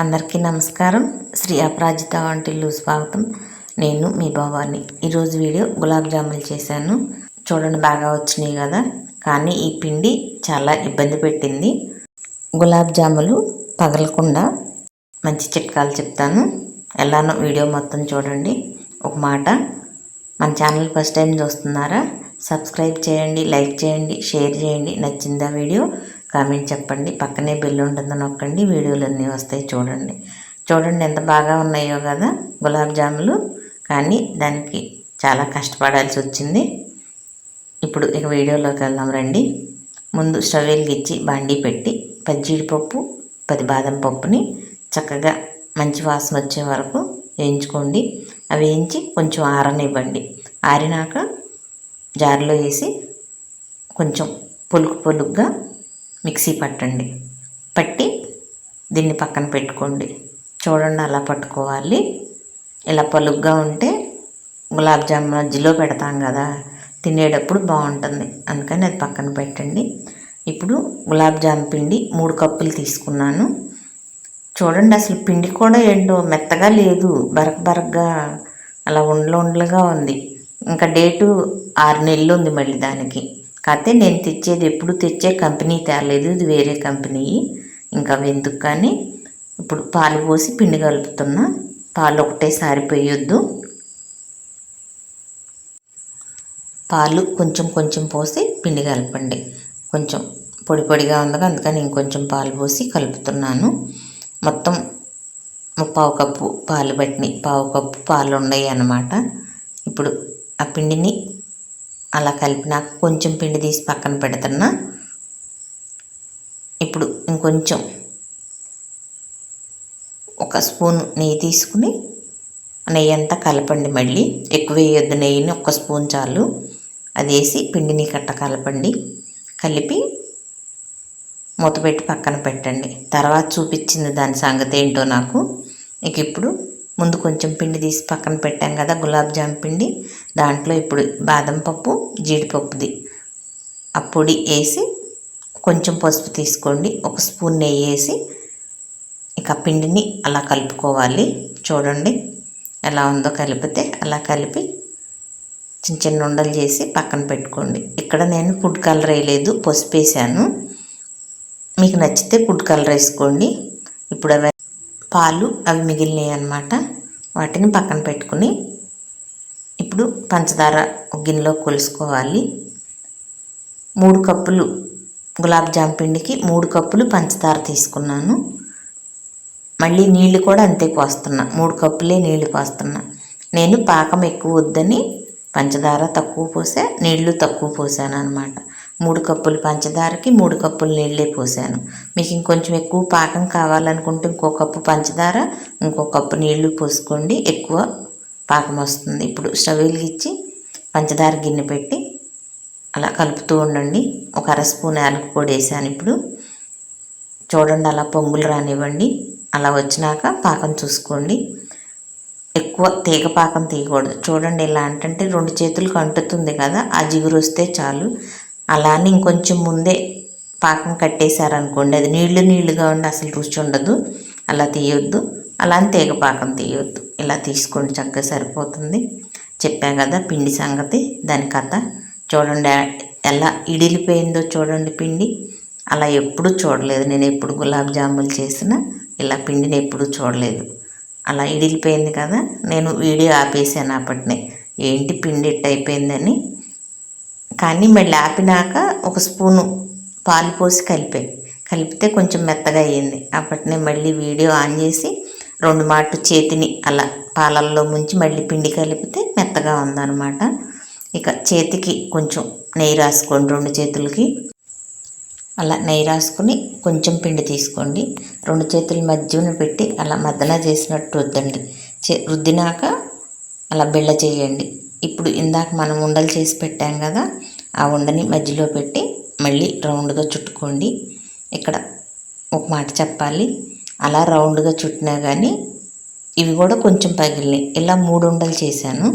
అందరికీ నమస్కారం. శ్రీ అపరాజిత వంటిల్లు స్వాగతం. నేను మీ భావాన్ని ఈరోజు వీడియో గులాబ్ జాములు చేశాను. చూడండి బాగా వచ్చినాయి కదా. కానీ ఈ పిండి చాలా ఇబ్బంది పెట్టింది. గులాబ్ జాములు పగలకుండా మంచి చిట్కాలు చెప్తాను. ఎలానో వీడియో మొత్తం చూడండి. ఒక మాట. మన ఛానల్ ఫస్ట్ టైం చూస్తున్నారా? సబ్స్క్రైబ్ చేయండి లైక్ చేయండి షేర్ చేయండి. నచ్చిందా వీడియో? కామెంట్ చెప్పండి. పక్కనే బిల్లు ఉంటుంది నొక్కండి. వీడియోలు అన్నీ వస్తాయి చూడండి. చూడండి ఎంత బాగా ఉన్నాయో కదా గులాబ్ జాములు. కానీ దానికి చాలా కష్టపడాల్సి వచ్చింది. ఇప్పుడు ఇక వీడియోలోకి వెళ్దాం రండి. ముందు స్టవ్ వెలిగించి బాండీ పెట్టి పది జీడిపప్పు పది బాదం పప్పుని చక్కగా మంచి వాసన వచ్చే వరకు వేయించుకోండి. అవి వేయించి కొంచెం ఆరనివ్వండి. ఆరినాక జార్లో వేసి కొంచెం పొలుకు పొలుగ్గా మిక్సీ పట్టండి. పట్టి దీన్ని పక్కన పెట్టుకోండి. చూడండి అలా పట్టుకోవాలి. ఇలా పలుగ్గా ఉంటే గులాబ్ జామ్ మధ్యలో పెడతాం కదా తినేటప్పుడు బాగుంటుంది. అందుకని అది పక్కన పెట్టండి. ఇప్పుడు గులాబ్ జామ్ పిండి మూడు కప్పులు తీసుకున్నాను. చూడండి అసలు పిండి కూడా ఏంటో మెత్తగా లేదు. బరక బరకగా అలా ఉండలు ఉండలుగా ఉంది. ఇంకా డేటు ఆరు నెలలు ఉంది మళ్ళీ దానికి. కాకపోతే నేను తెచ్చేది ఎప్పుడు తెచ్చే కంపెనీ తేలేదు. ఇది వేరే కంపెనీ. ఇంకా ఎందుకు కానీ ఇప్పుడు పాలు పోసి పిండి కలుపుతున్నా. పాలు ఒకటేసారి పోయొద్దు పాలు కొంచెం కొంచెం పోసి పిండి కలపండి. కొంచెం పొడి పొడిగా ఉందిగా అందుకని ఇంకొంచెం పాలు పోసి కలుపుతున్నాను. మొత్తం పావు కప్పు పాలు పట్టినాయి. పావు కప్పు పాలు ఉన్నాయి అన్నమాట. ఇప్పుడు ఆ పిండిని అలా కలిపినాక కొంచెం పిండి తీసి పక్కన పెడుతున్నా. ఇప్పుడు ఇంకొంచెం ఒక స్పూన్ నెయ్యి తీసుకుని నెయ్యి అంతా కలపండి మళ్ళీ. ఎక్కువ వేయొద్దు నెయ్యిని ఒక స్పూన్ చాలు. అది వేసి పిండిని కట్ట కలపండి. కలిపి మూత పెట్టి పక్కన పెట్టండి. తర్వాత చూపించింది దాని సంగతి ఏంటో నాకు. ఇక ఇప్పుడు ముందు కొంచెం పిండి తీసి పక్కన పెట్టాం కదా గులాబ్ జామ్ పిండి. దాంట్లో ఇప్పుడు బాదం పప్పు జీడిపప్పుది. ఆ పొడి వేసి కొంచెం పసుపు తీసుకోండి. ఒక స్పూన్ నెయ్యి వేసి ఇక పిండిని అలా కలుపుకోవాలి. చూడండి ఎలా ఉందో కలిపితే అలా కలిపి చిన్న చిన్న ఉండలు చేసి పక్కన పెట్టుకోండి. ఇక్కడ నేను ఫుడ్ కలర్ వేయలేదు పసుపు వేసాను. మీకు నచ్చితే ఫుడ్ కలర్ వేసుకోండి. ఇప్పుడు అవి పాలు అవి మిగిలినాయి అన్నమాట. వాటిని పక్కన పెట్టుకుని ఇప్పుడు పంచదార గిన్నెలో కొలుసుకోవాలి. మూడు కప్పులు గులాబ్ జామ్ పిండికి మూడు కప్పులు పంచదార తీసుకున్నాను. మళ్ళీ నీళ్ళు కూడా అంతే పోస్తున్నా. మూడు కప్పులే నీళ్ళు పోస్తున్నా. నేను పాకం ఎక్కువ వద్దని పంచదార తక్కువ పోసా నీళ్ళు తక్కువ పోసాను అనమాట మూడు కప్పులు పంచదారకి మూడు కప్పులు నీళ్ళే పోసాను. మీకు ఇంకొంచెం ఎక్కువ పాకం కావాలనుకుంటే ఇంకో కప్పు పంచదార ఇంకో కప్పు నీళ్ళు పోసుకోండి. ఎక్కువ పాకం వస్తుంది ఇప్పుడు స్టవ్ వెలిగించి పంచదార గిన్నె పెట్టి అలా కలుపుతూ ఉండండి. ఒక అర స్పూన్ యాలకు పొడి వేసాను ఇప్పుడు. చూడండి అలా పొంగులు రానివ్వండి. అలా వచ్చినాక పాకం చూసుకోండి. ఎక్కువ తీగ పాకం తీయకూడదు. చూడండి ఎలా అంటే రెండు చేతులకు అంటుతుంది కదా ఆ జిగురు వస్తే చాలు. అలానే ఇంకొంచెం ముందే పాకం కట్టేశారనుకోండి అది నీళ్ళు నీళ్ళుగా ఉండి అసలు రుచి ఉండదు. అలా తీయొద్దు. అలా అని తీగ పాకం తీయొద్దు. ఇలా తీసుకోండి చక్కగా సరిపోతుంది. చెప్పాను కదా పిండి సంగతి దాని కథ. చూడండి ఎలా ఇడిలిపోయిందో చూడండి పిండి. అలా ఎప్పుడు చూడలేదు. నేను ఎప్పుడు గులాబ్ జాములు చేసినా ఇలా పిండిని ఎప్పుడు చూడలేదు. అలా ఇడిలిపోయింది కదా నేను వీడియో ఆపేసాను అప్పటినే. ఏంటి పిండి ఇట్ అయిపోయిందని? కానీ మళ్ళీ ఆపినాక ఒక స్పూను పాలు పోసి కలిపాయి. కలిపితే కొంచెం మెత్తగా అయ్యింది. అప్పటినే మళ్ళీ వీడియో ఆన్ చేసి రెండు మాటు చేతిని అలా పాలల్లో ముంచి మళ్ళీ పిండి కలిపితే మెత్తగా ఉందన్నమాట. ఇక చేతికి కొంచెం నెయ్యి రాసుకోండి రెండు చేతులకి. అలా నెయ్యి రాసుకుని కొంచెం పిండి తీసుకోండి. రెండు చేతుల మధ్యన పెట్టి అలా మద్దన చేసినట్టు రుద్దండి. చే రుద్దినాక అలా బిళ్ళ చేయండి. ఇప్పుడు ఇందాక మనం ఉండలు చేసి పెట్టాం కదా ఆ ఉండని మధ్యలో పెట్టి మళ్ళీ రౌండ్గా చుట్టుకోండి. ఇక్కడ ఒక మాట చెప్పాలి. అలా రౌండ్గా చుట్టినా కానీ ఇవి కూడా కొంచెం పగిలినాయి. ఇలా మూడు ఉండలు చేశాను.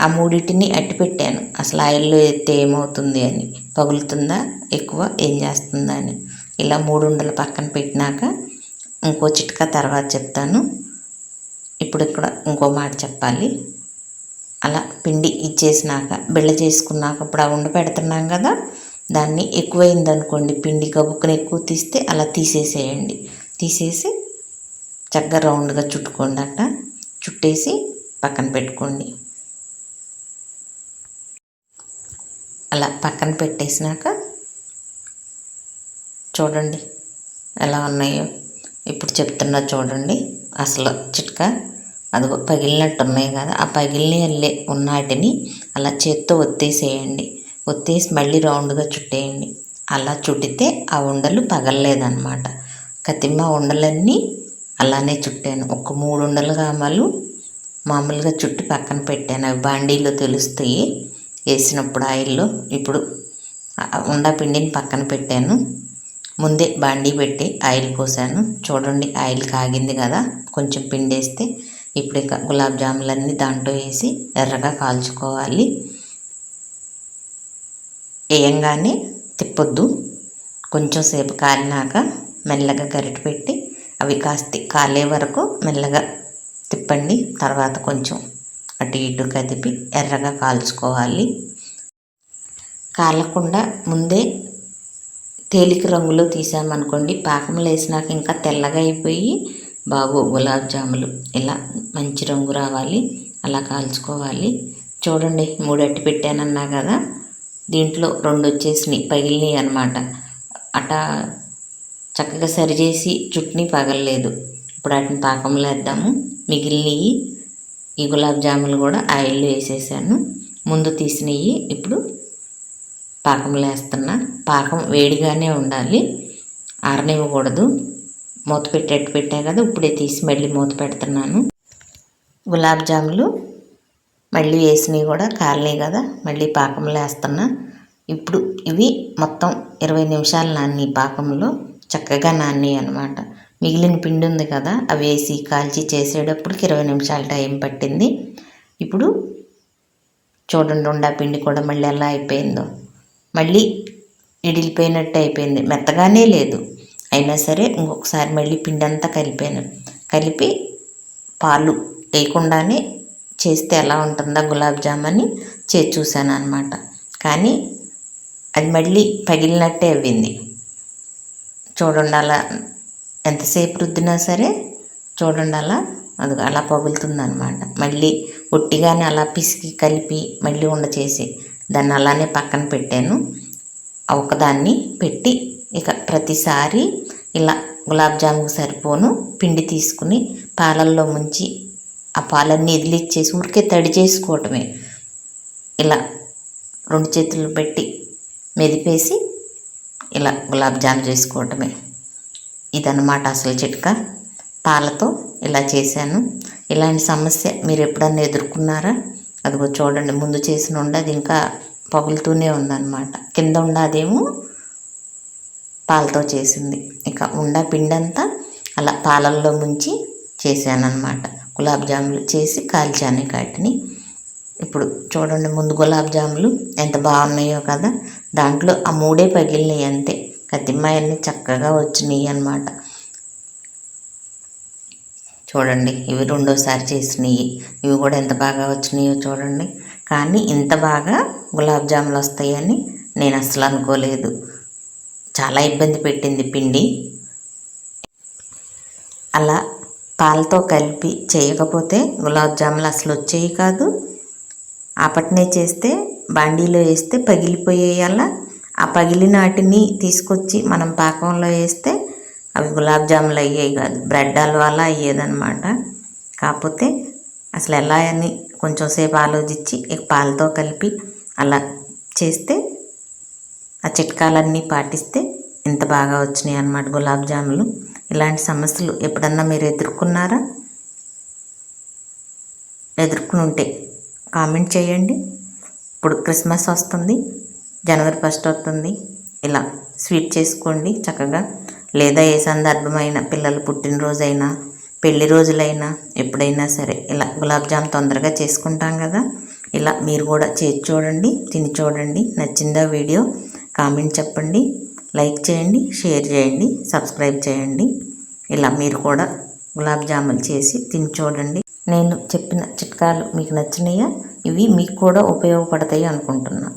ఆ మూడింటిని అట్టి పెట్టాను. అసలు ఆయిల్లో ఎత్తే ఏమవుతుంది అని. పగులుతుందా? ఎక్కువ? ఏం చేస్తుందా అని. ఇలా మూడు ఉండలు పక్కన పెట్టినాక ఇంకో చిట్కా తర్వాత చెప్తాను. ఇప్పుడు ఇక్కడ ఇంకో మాట చెప్పాలి. అలా పిండి ఇచ్చేసినాక బిళ్ళ చేసుకున్నాక ఇప్పుడు ఆ ఉండ పెడుతున్నాం కదా దాన్ని ఎక్కువైందనుకోండి పిండి గబుక్కుని ఎక్కువ తీస్తే అలా తీసేసేయండి. తీసేసి చక్కగా రౌండ్గా చుట్టుకోండి అట్ట. చుట్టేసి పక్కన పెట్టుకోండి. అలా పక్కన పెట్టేసినాక చూడండి ఎలా ఉన్నాయో. ఇప్పుడు చెప్తున్నా చూడండి. అసలు చిట్కా అదిగో పగిలినట్టు ఉన్నాయి కదా. ఆ పగిలిన ఉన్నాటిని అలా చేత్తో ఒత్తేసేయండి. ఒత్తేసి మళ్ళీ రౌండ్గా చుట్టేయండి. అలా చుట్టితే ఆ ఉండలు పగలలేదన్నమాట. కతిమ్మ ఉండలన్నీ అలానే చుట్టాను. ఒక మూడు ఉండలు కామాలు మామూలుగా చుట్టి పక్కన పెట్టాను. అవి బాండీలో తెలుస్తాయి. వేసినప్పుడు ఆయిల్లో ఇప్పుడు ఉండ పిండిని పక్కన పెట్టాను. ముందే బాండీ పెట్టి ఆయిల్ పోసాను. చూడండి ఆయిల్ కాగింది కదా కొంచెం పిండి వేస్తే ఇప్పుడు ఇక గులాబ్ జాములన్నీ దాంట్లో వేసి ఎర్రగా కాల్చుకోవాలి. వేయంగానే తిప్పొద్దు. కొంచెం సేపు కాలినాక మెల్లగా గరిట పెట్టి అవి కాస్త కాలే వరకు మెల్లగా తిప్పండి. తర్వాత కొంచెం అటు ఇటు కదిపి ఎర్రగా కాల్చుకోవాలి. కాలకుండా ముందే తేలిక రంగులో తీసామనుకోండి పాకం వేసినాక ఇంకా తెల్లగా అయిపోయి బాగు గులాబ్ జాములు ఇలా మంచి రంగు రావాలి. అలా కాల్చుకోవాలి. చూడండి మూడు అట్టి పెట్టానన్నా కదా దీంట్లో రెండు వచ్చేసినాయి పగిలినాయి అనమాట అటా చక్కగా సరిచేసి చుట్నీ పగలలేదు. ఇప్పుడు వాటిని పాకంలో వేద్దాము మిగిలినవి ఈ గులాబ్ జాములు కూడా ఆయిల్లో వేసేసాను. ముందు తీసినవి ఇప్పుడు పాకంలో వేస్తున్నా. పాకం వేడిగానే ఉండాలి. ఆరనివ్వకూడదు. మూత పెట్టేట్టు పెట్టా కదా ఇప్పుడే తీసి మళ్ళీ మూత పెడుతున్నాను. గులాబ్ జాములు మళ్ళీ వేసినవి కూడా కాలినాయి కదా మళ్ళీ పాకంలో వేస్తున్నా. ఇప్పుడు ఇవి మొత్తం ఇరవై నిమిషాలు నాన్ని పాకంలో. చక్కగా నాని అనమాట మిగిలిన పిండి ఉంది కదా అవి వేసి కాల్చి చేసేటప్పటికి ఇరవై నిమిషాలు టైం పట్టింది. ఇప్పుడు చూడండి ఉండా పిండి కూడా మళ్ళీ ఎలా అయిపోయిందో. మళ్ళీ ఇడిలిపోయినట్టు అయిపోయింది. మెత్తగానే లేదు. అయినా సరే ఇంకొకసారి మళ్ళీ పిండి అంతా కలిపాను. కలిపి పాలు వేయకుండానే చేస్తే ఎలా ఉంటుందో గులాబ్ జామ్ అని చేసి చూశాను అనమాట కానీ అది మళ్ళీ పగిలినట్టే అవ్వింది చూడండి అలా ఎంతసేపు రుద్దినా సరే చూడండి అలా అది అలా పగులుతుందనమాట మళ్ళీ ఒట్టిగానే అలా పిసికి కలిపి మళ్ళీ ఉండ చేసి దాన్ని అలానే పక్కన పెట్టాను. ఒకదాన్ని పెట్టి ఇక ప్రతిసారి ఇలా గులాబ్ జాముకు సరిపోను. పిండి తీసుకుని పాలల్లో ముంచి ఆ పాలన్నీ ఇదిలిచ్చేసి ఊరికే తడి చేసుకోవటమే. ఇలా రెండు చేతులు పెట్టి మెదిపేసి ఇలా గులాబ్ జామ్ చేసుకోవటమే. ఇదన్నమాట అసలు చిట్కా. పాలతో ఇలా చేశాను. ఇలాంటి సమస్య మీరు ఎప్పుడన్నా ఎదుర్కొన్నారా? అదిగో చూడండి ముందు చేసిన ఉండ అది ఇంకా పగులుతూనే ఉందన్నమాట. కింద ఉండ అదేమో పాలతో చేసింది. ఇక ఉండ పిండంతా అలా పాలల్లో ముంచి చేశానన్నమాట. గులాబ్ జాములు చేసి కాల్చాను వాటిని ఇప్పుడు చూడండి ముందు గులాబ్ జాములు ఎంత బాగున్నాయో కదా. దాంట్లో ఆ మూడే పగిలినాయి అంతే. కత్తిమ్మాయన్ని చక్కగా వచ్చినాయి అన్నమాట. చూడండి ఇవి రెండోసారి చేసినాయి. ఇవి కూడా ఎంత బాగా వచ్చినాయో చూడండి. కానీ ఇంత బాగా గులాబ్ జాములు వస్తాయని నేను అసలు అనుకోలేదు. చాలా ఇబ్బంది పెట్టింది పిండి. అలా పాలతో కలిపి చేయకపోతే గులాబ్ జాములు అసలు వచ్చేవి కాదు. అప్పటినే చేస్తే బాండీలో వేస్తే పగిలిపోయేయాల ఆ పగిలిన వాటిని తీసుకొచ్చి మనం పాకంలో వేస్తే అవి గులాబ్ జాములు అయ్యేవి కాదు. బ్రెడ్ హల్వాలా అయ్యేదనమాట కాకపోతే అసలు ఎలా అని కొంచెం సేపు ఆలోచించి పాలతో కలిపి అలా చేస్తే ఆ చిట్కాలన్నీ పాటిస్తే ఇంత బాగా వచ్చినాయి అన్నమాట గులాబ్ జాములు. ఇలాంటి సమస్యలు ఎప్పుడన్నా మీరు ఎదుర్కొన్నారా? ఎదుర్కొని ఉంటే కామెంట్ చేయండి. ఇప్పుడు క్రిస్మస్ వస్తుంది జనవరి ఫస్ట్ వస్తుంది. ఇలా స్వీట్ చేసుకోండి చక్కగా. లేదా ఏ సందర్భమైన పిల్లల పుట్టినరోజైనా పెళ్ళి రోజులైనా ఎప్పుడైనా సరే ఇలా గులాబ్ జామ్ తొందరగా చేసుకుంటాం కదా. ఇలా మీరు కూడా చేసి చూడండి తిని చూడండి. నచ్చిందా వీడియో కామెంట్ చెప్పండి లైక్ చేయండి షేర్ చేయండి సబ్స్క్రైబ్ చేయండి. ఇలా మీరు కూడా గులాబ్ జాములు చేసి తిని చూడండి. నేను చెప్పిన చిట్కాలు మీకు నచ్చినాయా? ఇవి మీకు కూడా ఉపయోగపడతాయి అనుకుంటున్నా.